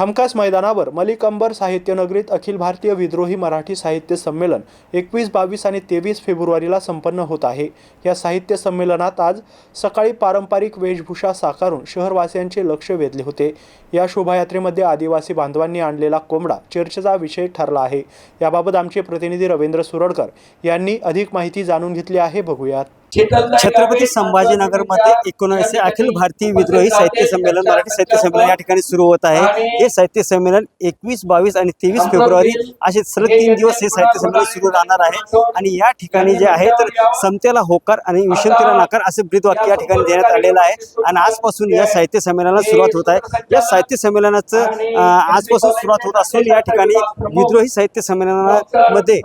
हमखास मैदानावर मलिक अंबर साहित्य नगरीत अखिल भारतीय विद्रोही मराठी साहित्य संमेलन एकवीस बावीस आणि तेवीस फेब्रुवारीला संपन्न होत आहे. या साहित्य संमेलनात आज सकाळी पारंपरिक वेशभूषा साकारून शहरवासियांचे लक्ष वेधले होते. या शोभायात्रेमध्ये आदिवासी बांधवांनी आणलेला कोंबडा चर्चेचा विषय ठरला आहे. याबाबत आमचे प्रतिनिधी रवींद्र सुरडकर यांनी अधिक माहिती जाणून घेतली आहे. बघूयात. छत्रपती संभाजीनगरमध्ये एकोणीसशे अखिल भारतीय विद्रोही साहित्य संमेलन मराठी साहित्य संमेलन या ठिकाणी सुरू होत आहे. हे साहित्य संमेलन एकवीस बावीस आणि तेवीस फेब्रुवारी असे सलग तीन दिवस हे साहित्य संमेलन सुरू राहणार आहे. आणि या ठिकाणी जे आहे तर समतेला होकार आणि विषमतेला नाकार असे ब्रीदवाक्य या ठिकाणी देण्यात आलेलं आहे. आणि आजपासून या साहित्य संमेलनाला सुरुवात होत आहे. या साहित्य संमेलनाचं आजपासून सुरुवात होत असून या ठिकाणी विद्रोही साहित्य संमेलनामध्ये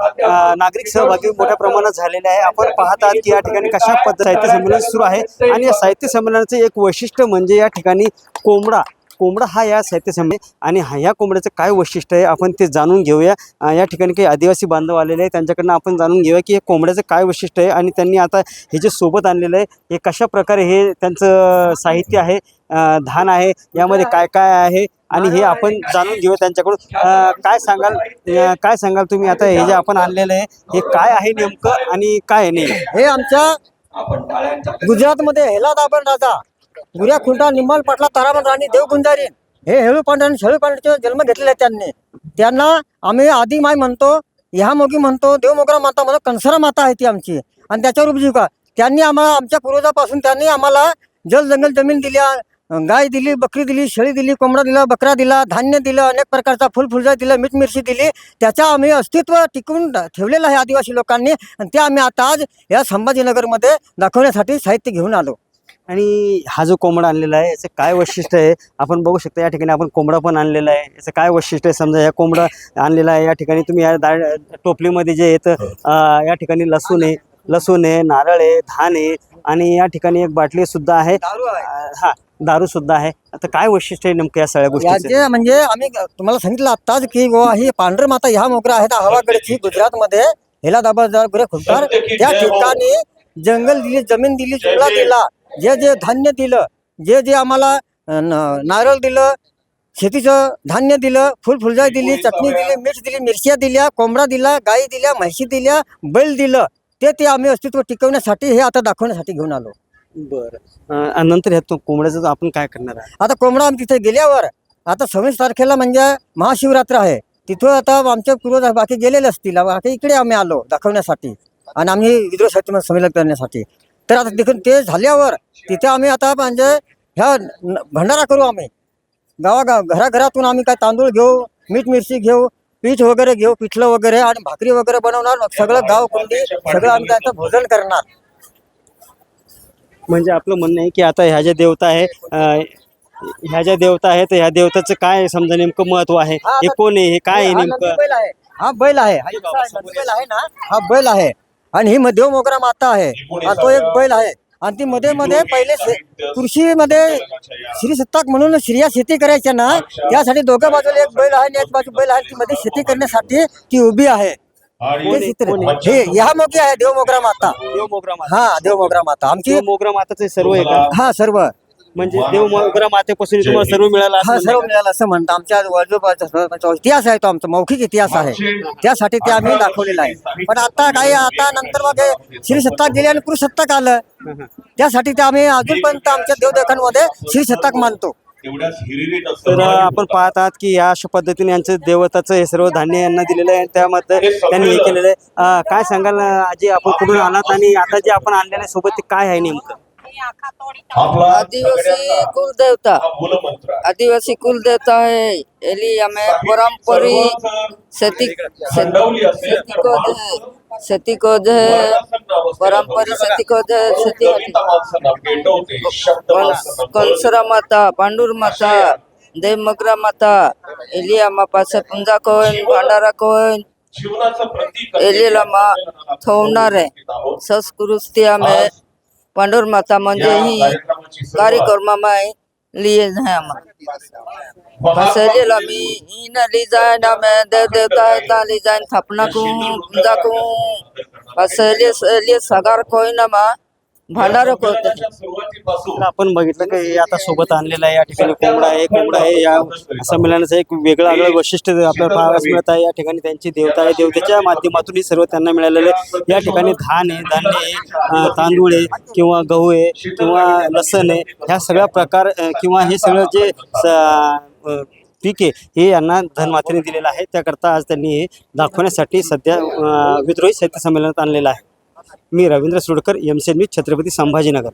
नागरिक सहभागी मोठ्या प्रमाणात झालेले आहे. आपण पाहत आहात की या ठिकाणी कशा पद्धत साहित्य संमेलन सुरू आहे? आणि या साहित्य संमेलनाचं एक वैशिष्ट्य म्हणजे या ठिकाणी कोंबडा कोंबडा हा या साहित्यसंमेलन आणि हा- या कोंबड्याचं काय वैशिष्ट्य आहे आपण ते जाणून घेऊया. या ठिकाणी काही आदिवासी बांधव आलेले आहे त्यांच्याकडनं आपण जाणून घेऊया की हे कोंबड्याचं काय वैशिष्ट्य आहे आणि त्यांनी आता हे जे सोबत आणलेलं आहे हे कशा प्रकारे हे त्यांचं साहित्य आहे धान आहे यामध्ये काय काय आहे आणि हे आपण जाणून घेऊया त्यांच्याकडून. काय सांगाल काय सांगाल तुम्ही आता हे जे आपण आणलेलं आहे हे काय आहे नेमकं आणि काय नाही? हे आमच्या गुजरातमध्ये हेला दाबर राजा गुऱ्या खुंटा निम्मल पाटला तारामन राणी देव गुंजारी हे हेळू पांढरे आणि शेळू पांढरेचे जन्म घेतलेले आहेत त्यांनी. त्यांना आम्ही आदी माय म्हणतो ह्या मोगी म्हणतो देव मोगरा माता म्हणतो कंसरा माता आहे ती आमची. आणि त्याच्यावर उपजीविका त्यांनी आम्हाला आमच्या पूर्वजापासून त्यांनी आम्हाला जल जंगल जमीन दिल्या गाय दिली बकरी दिली शेळी दिली कोंबडा दिला बकरा दिला धान्य दिलं अनेक प्रकारचा फुलफुलजा दिलं मीठ मिरची दिली. त्याचा आम्ही अस्तित्व टिकवून ठेवलेलं आहे आदिवासी लोकांनी. आणि ते आम्ही आता आज या संभाजीनगरमध्ये दाखवण्यासाठी साहित्य घेऊन आलो. आणि हा जो कोंबडा आणलेला आहे याचं काय वैशिष्ट्य आहे? आपण बघू शकता या ठिकाणी आपण कोंबडा पण आणलेला आहे. याचं काय वैशिष्ट्य आहे? समजा या कोंबडा आणलेला आहे या ठिकाणी तुम्ही या दा टोपलीमध्ये जे येतं अं, या ठिकाणी लसूण आहे लसूण आहे नारळ आहे धान आहे आणि या ठिकाणी एक बाटली सुद्धा आहे. दारू आहे. अं, हा दारू सुद्धा आहे. आता काय वैशिष्ट्य आहे नेमकं या सगळ्या गोष्टीचं? याचे म्हणजे आम्ही तुम्हाला सांगितलं आत्ताच की गोवा ही पांढरे माता ह्या मोगरा आहेत हवागडची गुजरातमध्ये. हेला दाबा गुरे खुलतार त्या ठिकाणी जंगल दिली जमीन दिली जुमला दिला जे जे धान्य दिलं जे जे आम्हाला नारळ दिलं शेतीचं धान्य दिलं फुल फुलझाई दिली चटणी दिली मीठ दिली मिरच्या दिल्या कोंबडा दिला गाई दिल्या म्हशी दिल्या बैल दिलं ते ते आम्ही अस्तित्व टिकवण्यासाठी हे आता दाखवण्यासाठी घेऊन आलो. बरं. नंतर ह्या तो कोंबड्याचं आपण काय करणार आहे? आता कोंबडा आम्ही तिथे गेल्यावर आता सव्वीस तारखेला म्हणजे महाशिवरात्र आहे. तिथं आता आमचे पूर्वज बाकी गेलेले असतील बाकी इकडे आम्ही आलो दाखवण्यासाठी. आणि आम्ही विद्रोह साहित्य संमेलन करण्यासाठी. तर आता तिकडून ते झाल्यावर तिथे आम्ही आता म्हणजे ह्या भंडारा करू आम्ही. गावागाव घराघरातून आम्ही काय तांदूळ घेऊ मीठ मिरची घेऊ पीठ वगैरे घेऊ पिठलं वगैरे आणि भाकरी वगैरे बनवणार. मग सगळं गाव कुंडी सगळं आम्ही त्याचं भोजन करणार. म्हणजे आपलं म्हणणं आहे की आता ह्या ज्या देवता आहे अं, ह्या ज्या देवता आहेत ह्या देवताचं काय समजा नेमकं महत्त्व आहे? हा, कोण आहे? हे काय आहे हा नंदी नेमकं? बैल आहे. हा बैल आहे. हा आहे, नंदी बैल आहे ना? हा बैल आहे. आणि ही देव मोगरा माता आहे. हा तो एक बैल आहे. आणि ती मध्ये मध्ये पहिले कृषीमध्ये श्री सत्ताक म्हणून स्त्रिया शेती करायच्या ना त्यासाठी दोघ्या बाजूला एक बैल आहे आणि एक बाजू बैल आहे. ती मध्ये शेती करण्यासाठी ती उभी आहे. हे ह्या मोगी आहे? देव मोगरा माता देव मोगरा माता. हा देव मोगरा माता. आमची मोगरा माताचे सर्व हा सर्व. म्हणजे देव मोगरा मातेपासून तुम्हाला सर्व मिळालं असं हा सर्व का? मिळालं असं म्हणतं आमच्या सर्व इतिहास आहे तो आमचा मौखिक इतिहास आहे. त्यासाठी ते आम्ही दाखवलेला आहे. पण आता काही आता नंतर मग हे श्री सत्ताक गेले आणि पुरुष सत्ताक आलं त्यासाठी ते आम्ही अजूनपर्यंत आमच्या देवदेखांमध्ये श्री सत्ताक मानतो तर आपण पाहत आहात की या अशा पद्धतीने यांचं देवताचं हे सर्व धान्य यांना दिलेलं आहे. त्यामध्ये त्यांनी हे केलेलं आहे. अं, काय सांगाल अं, आजी आपण कुठून आलात आणि आता जे आपण आणलेलं आहे सोबत ते काय आहे नेमकं? आदिवासी कुलदेवता। आदिवासी कुलदेवता है एली हमें परम्परी सती को है सती को जो है परम्परी सती को जो है सती कंसरा माता पांडुर माता देव मगरा माता एली पास पुंजा कोण भांडारा कोण एलीला मा थोवणार आहे संस्कृती आम्ही पांडुर माता म्हणजे ही कार्यक्रमामाय लिए है आम्हा बसलेला मी इन ना मैं देव देवता है ता ली जाय थापना को पूजा को। बसले सले सगार कोई ना मा। भांडार को तर आपण बघितलं की हे आता सोबत आणलेलं आहे या ठिकाणी कोंबडा आहे कोंबडा आहे या संमेलनाचं एक वेगळं आगळं वैशिष्ट्य आपल्याला पाहायला मिळत आहे. या ठिकाणी त्यांची देवता आहे. देवतेच्या माध्यमातून हे सर्व त्यांना मिळालेलं आहे. या ठिकाणी धान आहे धान्य आहे तांदूळ आहे किंवा गहू आहे किंवा लसण आहे ह्या सगळ्या प्रकार किंवा हे सगळं जे पीक आहे हे यांना धनमातेने दिलेलं आहे. त्याकरता आज त्यांनी हे दाखवण्यासाठी सध्या विद्रोही साहित्य संमेलनात आणलेलं आहे. मी Ravindra Sudkar M C news Chhatrapati Sambhajinagar.